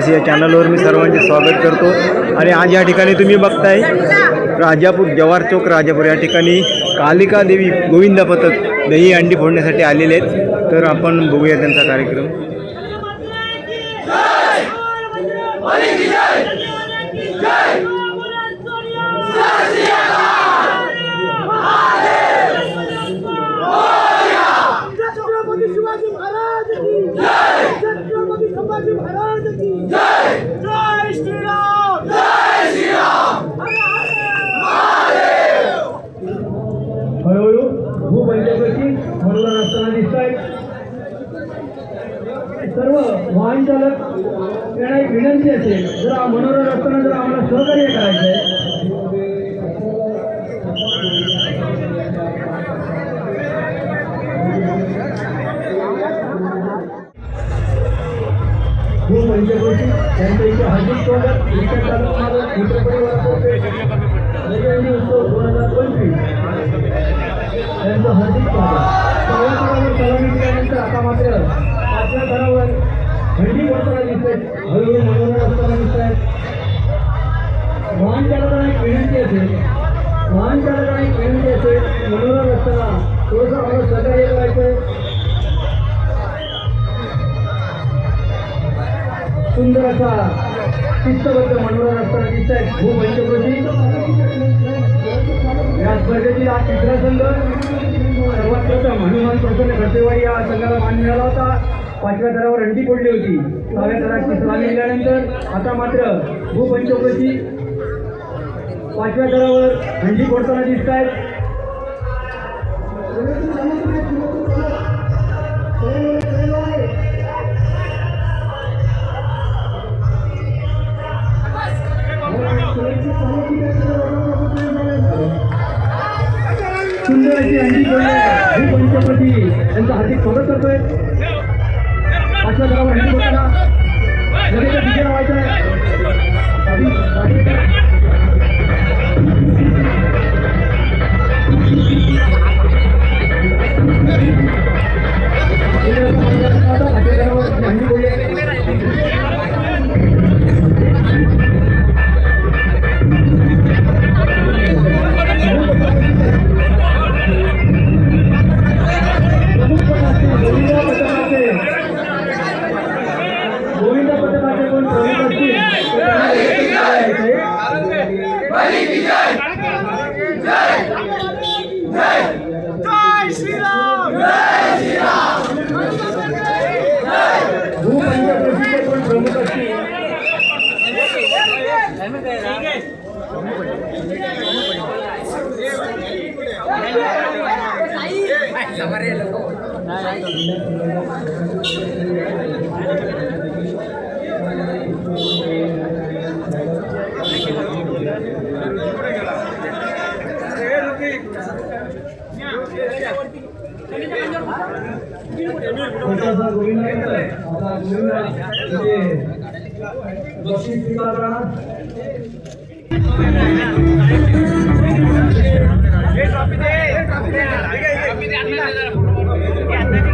नाते या चॅनलवर मी सर्वांचे स्वागत करतो आणि आज या ठिकाणी तुम्ही बघताय राजापूर जवार चौक राजापूर या ठिकाणी कालिका देवी गोविंदा पथक दही अंडी फोडण्यासाठी आलेले आहेत तर आपण बघूया त्यांचा कार्यक्रम छत्रपती शिवाजी महाराज की जय छत्रपती संभाजी महाराज की जय जय श्रीराम जय श्रीराम हळूहळू भूपंचकृती मनोरंजन असताना दिसत आहेत सर्व वाहन चालक एक विनंती असेल जर मनोरंजन असताना जर आम्हाला सहकार्य करायचं आहे भूपंचकृती हार्दिक स्वागत. उत्सव दोन हजार पंचवीस हार्दिक स्वागत. आता मात्र पाचव्या थरावर थंडी करताना दिसत हळूहळू मनोरंजन असताना दिसत आहेत वाहन चालकांना एक विनंती असेल. वाहन चालकांना एक विनंती असेल. मनोरंजन असताना थोडंसं आम्हाला सहकार्य करायचं सुंदर असा शिस्तबद्ध मनोरंजन असताना दिसत आहेत भूपंचकृती या स्पर्धेतील हा तिसरा संघ. सर्वात प्रथम हनुमान प्रसन्न खर्चेवाडी या संघाला मान मिळाला होता. पाचव्या थरावर अंडी पडली होती. सहाव्या थराची सलामी दिल्यानंतर आता मात्र भूपंचकृती पाचव्या थरावर अंडी पडताना दिसत आहेत सुंदर अशी अंडी पडली भूपंचपती यांचं हार्दिक स्वागत करतोय. يعني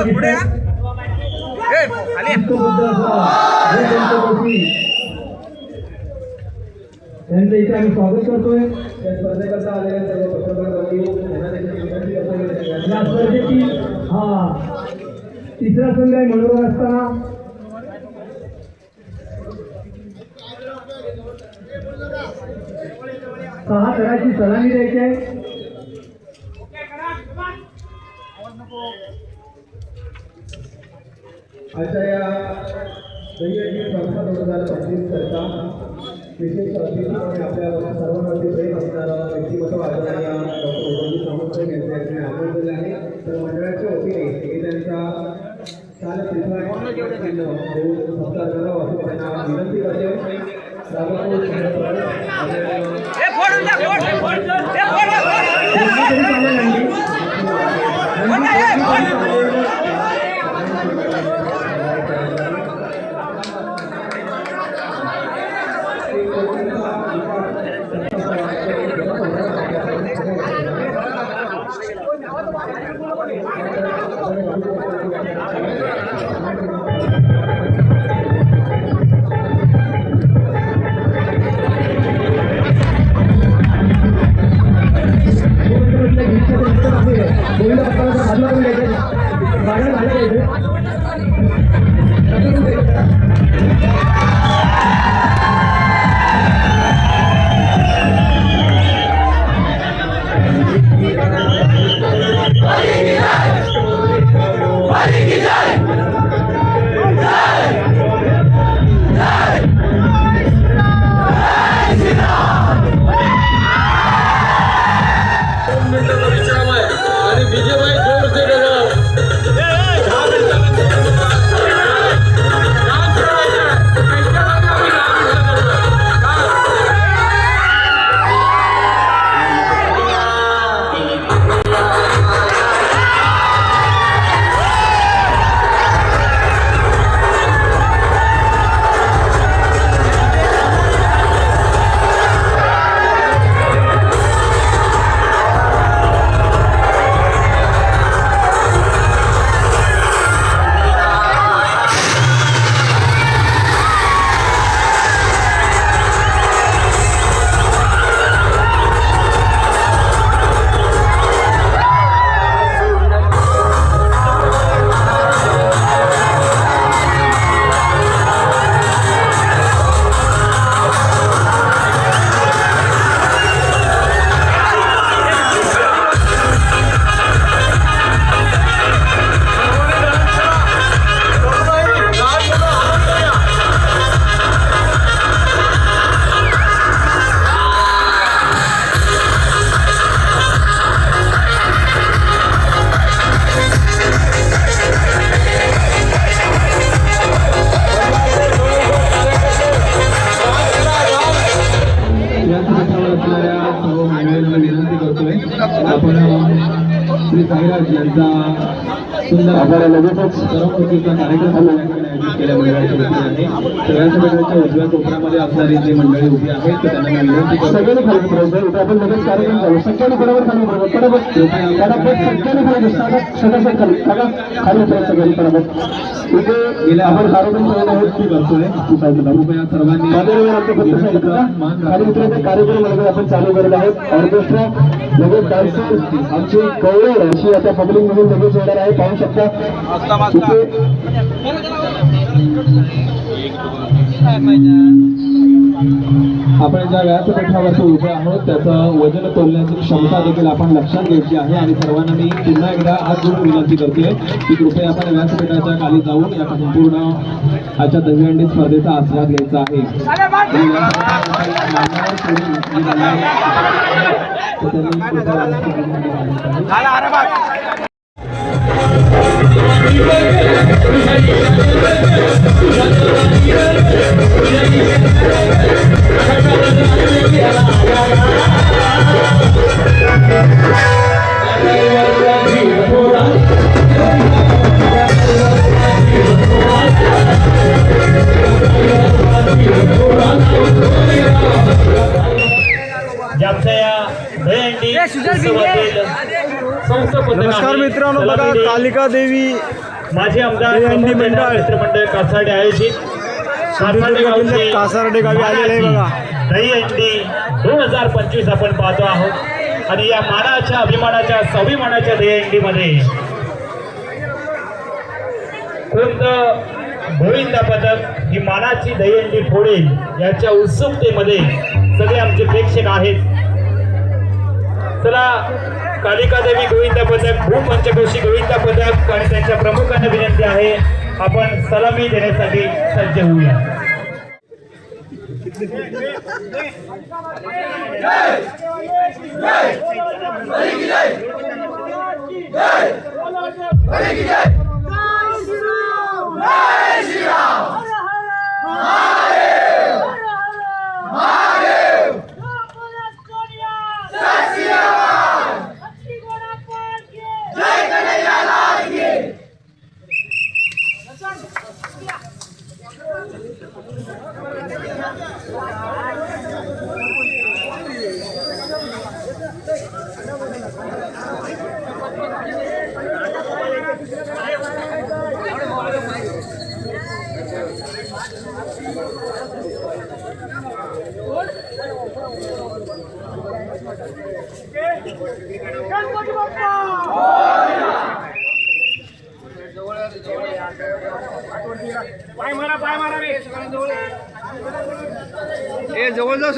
मनोरंजन पुढे. त्यांचं इथे आम्ही स्वागत करतोय या स्पर्धेकरता आलेल्या सर्व या स्पर्धेची हा तिसरा संघ आहे मनोरंजन असताना सहा तराची सलामी द्यायची आहे. अशा या दैनंदिन संस्था दोन हजार पंचवीस करता विशेष अतिथी आणि आपल्या सर्वांवरती प्रेम असणारा व्यक्तिमत्व आदरणीय डॉक्टर उदयजी सावंत यांचे या ठिकाणी आगमन झाले आहे. तर मंडळाच्या वतीने हे त्यांचा काल देऊन सत्कार करावा असं त्यांना विनंती करते. श्री साईराज यांचा सुंदर आभार लगेचच करमणुकीचा कार्यक्रम आयोजित केल्या मंडळाच्या वतीने उजव्या कोपऱ्यामध्ये असणारी जी मंडळी उभी आहेत तर त्यांना मी विनंती करतो सगळ्यांनी खाली उतरायचं इथे आपण लगेच कार्यक्रम चालू. सगळ्यांनी बरोबर खाली दिसतात सगळ्यात खाली सगळं खाली सगळ्यांनी पटापट इथे गेल्या आपण कार्यक्रम करत आहोत. ती करतोय कृपया सर्वांनी खाली उतरायचा. कार्यक्रम लगेच आपण चालू करत आहोत. ऑर्केस्ट्रा लगेच डान्सर आमची गौरव अशी आता पब्लिक मधून लगेच येणार आहे. पाहू शकता. इथे आपण ज्या व्यासपीठावरती उभे आहोत त्याचं वजन तोलण्याची क्षमता देखील आपण लक्षात घ्यायची आहे आणि सर्वांना मी पुन्हा एकदा हात जोडून विनंती करते की कृपया आपण व्यासपीठाच्या खाली जाऊन या संपूर्ण आजच्या दहीहंडी स्पर्धेचा आस्वाद घ्यायचा आहे. आणि व्यासपीठावर मित्रांनो बघा कालिका देवी माझे आमदार प्रमोद मंडळ. मित्रमंडळ कासाडे आयोजित कासारडे गावी आलेले आहे बघा. दहीहंडी दोन हजार पंचवीस आपण पाहतो आहोत आणि या मानाच्या अभिमानाच्या स्वाभिमानाच्या दहीहंडीमध्ये कोणतं गोविंदा पदक ही मानाची दहीहंडी फोडेल याच्या उत्सुकतेमध्ये सगळे आमचे प्रेक्षक आहेत चला कालिकादेवी गोविंदा पदक भूपंचकोशी गोविंदा पदक आणि त्यांच्या प्रमुखांना विनंती आहे आपण सलामी देण्यासाठी सज्ज होऊया जय के जय कन्हैया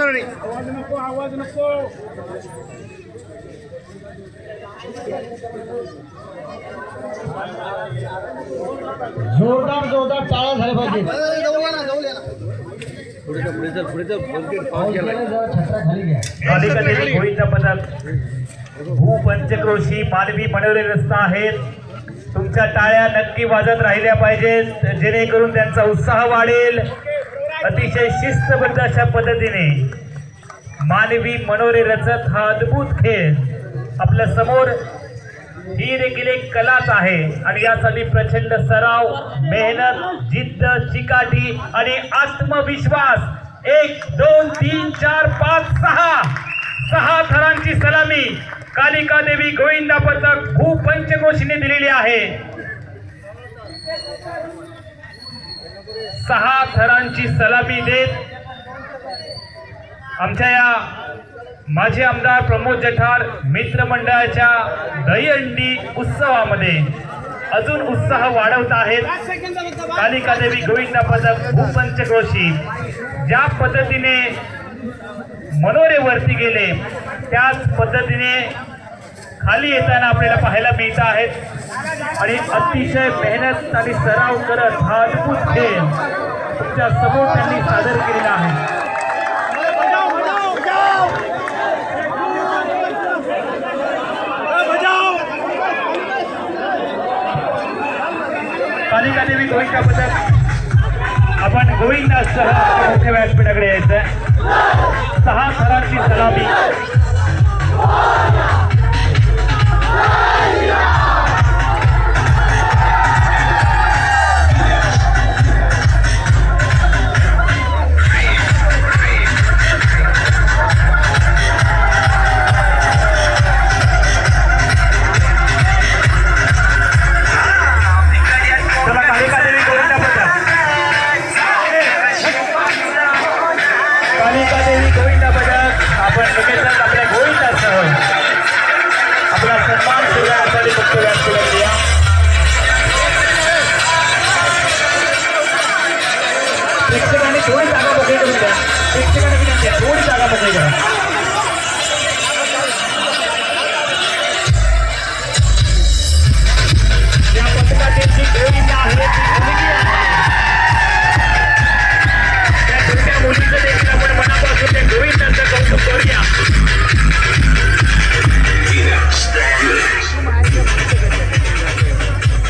ए जवळ जाऊ सर आवाज नको आवाज नको. जोरदार जोरदार टाळा झाले पाहिजे पाऊस गेला, जरा घ्या. कालिका देवी गोविंदा पदक भूपंचक्रोशी मानवी बनवलेले रस्ता आहेत. तुमच्या टाळ्या नक्की वाजत राहिल्या पाहिजेत. जेणेकरून त्यांचा उत्साह वाढेल. अतिशय शिस्तबद्ध अशा पद्धतीने मानवी मनोरे रचत हा अद्भुत खेळ आपल्यासमोर. ही देखील एक कलाच आहे आणि यासाठी प्रचंड सराव मेहनत जिद्द चिकाटी आणि आत्मविश्वास. एक दोन तीन चार पाच सहा. सहा थरांची सलामी कालिका देवी गोविंदा पथक भूपंचकोशीने दिलेली आहे. सहा थरांची सलामी देत आमच्या या माजी आमदार प्रमोद जठार मित्रमंडळाच्या दहीहंडी उत्सवामध्ये अजून उत्साह वाढवत आहेत. कालिका देवी गोविंदा पदक जोशी ज्या पद्धतीने मनोरेवरती गेले त्याच पद्धतीने खाली येताना आपल्याला पाहायला मिळत आहेत. आणि अतिशय मेहनत आणि सराव करत हा अद्भुत खेळ तुमच्यासमोर त्यांनी सादर केलेला आहे. कालिका देवी गोविंदा आपण गोविंदासह मुख्य व्यासपीठाकडे यायचं ठिकाणी थोडी जागा मोकळी करून द्या। एक ठिकाणी विनंती आहे थोडी जागा मोकळी करा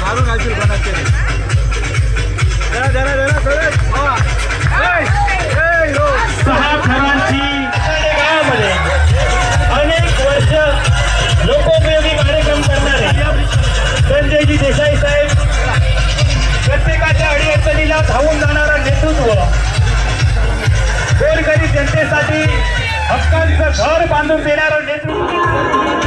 मारून घालशील कोणाचे जरा अडचणीला धावून जाणारं नेतृत्व. गोरगरीब जनतेसाठी हक्कांचं घर बांधून देणारं नेतृत्व.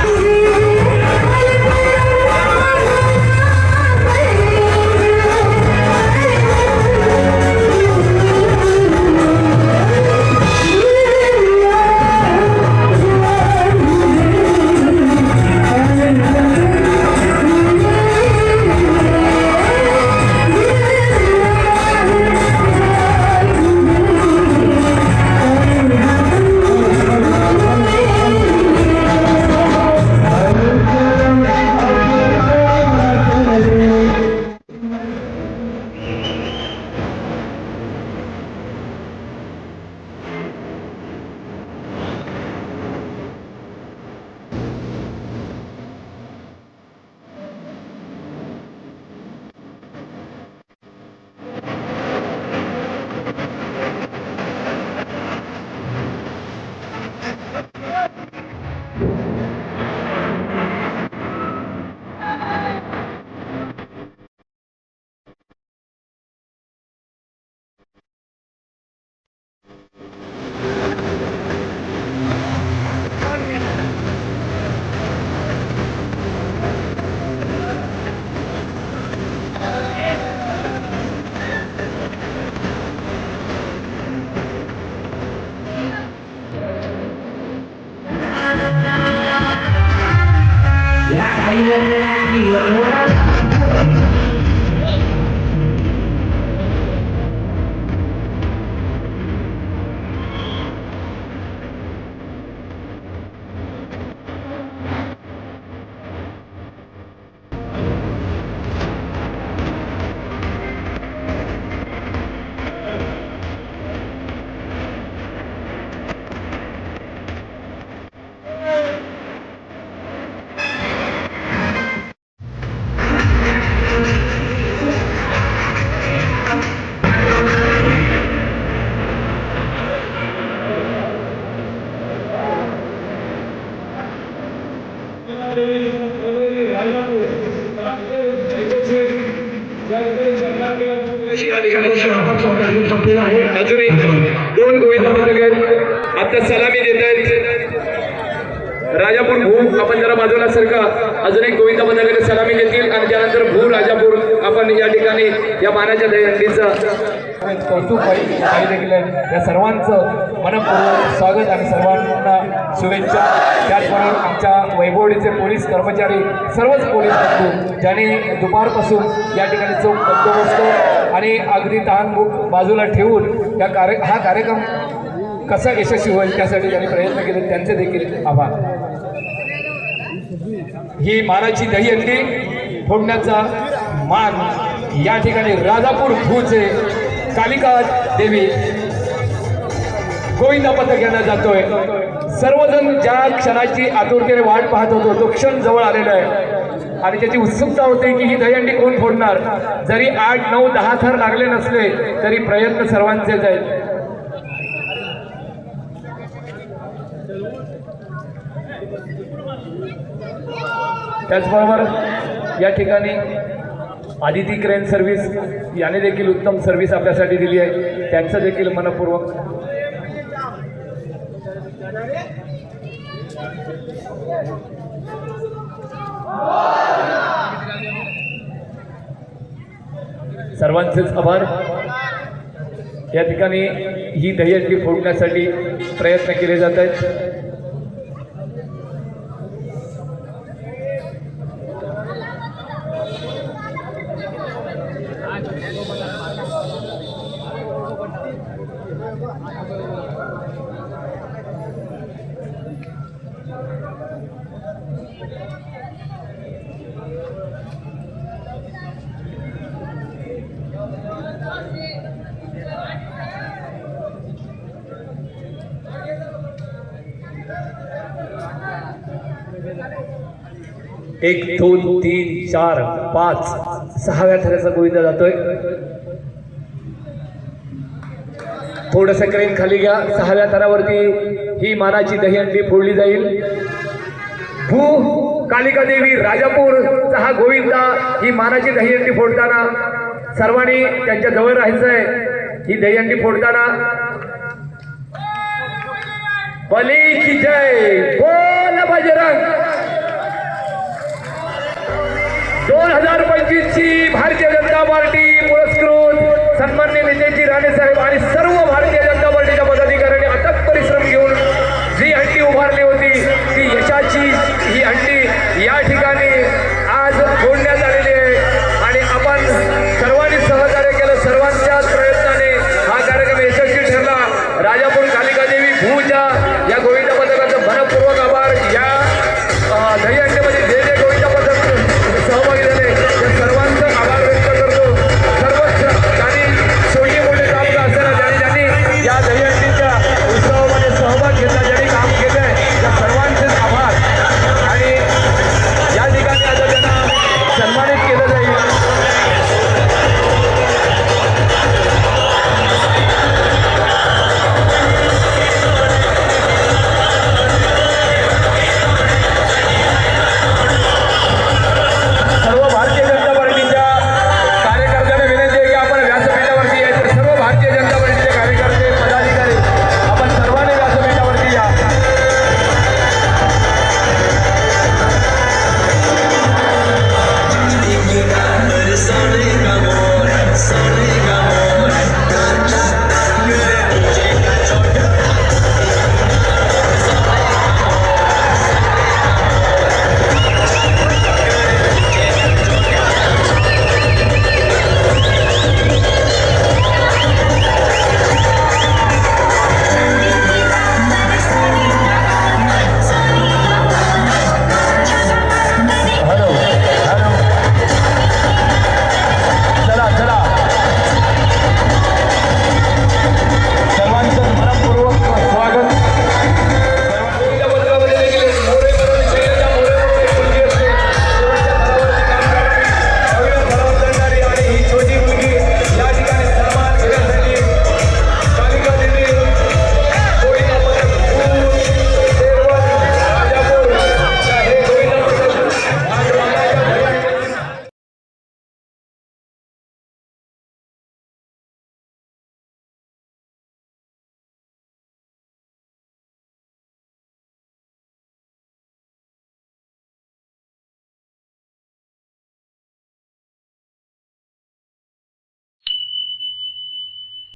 या सर्वांचं मनपूर्वक स्वागत आणि सर्वांना शुभेच्छा. त्याचबरोबर आमच्या वैभवडीचे पोलीस कर्मचारी सर्वच पोलीस बंधू ज्यांनी दुपारपासून या ठिकाणी चौक बंदोबस्त आणि अगदी तहानभूक बाजूला ठेवून या कार्य हा कार्यक्रम कसा यशस्वी होईल त्यासाठी त्यांनी प्रयत्न केले त्यांचे देखील आभार. ही मानाची दहीहंडी फोडण्याचा मान या ठिकाणी राजापूर भूचे कालिका देवी गोविंदा पथक यांना जातोय. सर्वजण ज्या क्षणाची आतुरतेने वाट पाहत होतो तो क्षण जवळ आलेला आहे. आणि त्याची उत्सुकता होते की ही दहीहंडी कोण फोडणार? जरी आठ नऊ दहा थर लागले नसले तरी प्रयत्न सर्वांचेच आहेत त्याचबरोबर या ठिकाणी आदिती क्रेन सर्व्हिस याने देखील उत्तम सर्व्हिस आपल्यासाठी दिली आहे. त्यांचं देखील मनपूर्वक सर्वांचेच आभार. या ठिकाणी ही दहीहंडी फोडण्यासाठी प्रयत्न केले जात आहेत. एक दोन तीन चार पाच. सहाव्या थराचा गोविंदा जातोय. थोडस क्रेन खाली घ्या. सहाव्या थरावरती ही मानाची दहीहंडी फोडली जाईल. भू कालिका देवी राजापूर हा गोविंदा ही मानाची दहीहंडी फोडताना सर्वांनी त्यांच्या जवळ राहायचंय ही दहीहंडी फोडताना बलीची जय बोल बजरंग. दोन हजार पंचवीस ची भारतीय जनता पार्टी पुरस्कृत सन्मान्य नेतेजी राणे साहेब आणि सर्व भारतीय जनता पार्टीच्या पदाधिकाऱ्यांनी अथक परिश्रम घेऊन जी हंडी उभारली होती ती ही अंडी या ठिकाणी